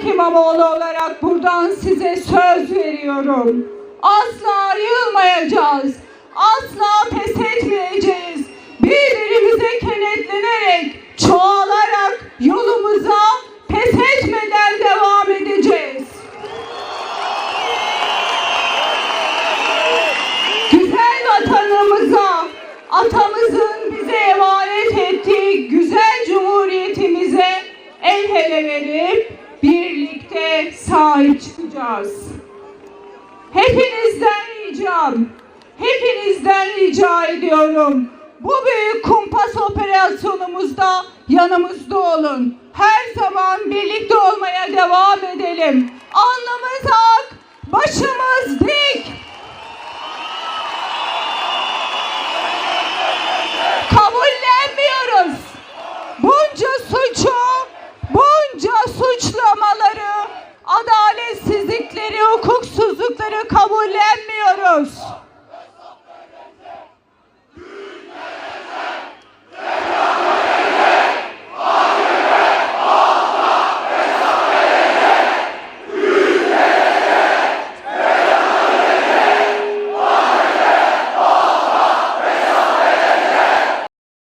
Ekrem İmamoğlu olarak buradan size söz veriyorum. Asla yılmayacağız. Asla pes etmeyeceğiz. Birbirimize kenetlenerek, çoğalarak yolumuza pes etmeden devam edeceğiz. Güzel vatanımıza, atamızın bize emanet ettiği güzel cumhuriyetimize el ele verip birlikte sahip çıkacağız. Hepinizden ricam, hepinizden rica ediyorum. Bu büyük kumpas operasyonumuzda yanımızda olun. Her zaman birlikte olmaya devam edelim. Alnımız ak, başımız kabullenmiyoruz.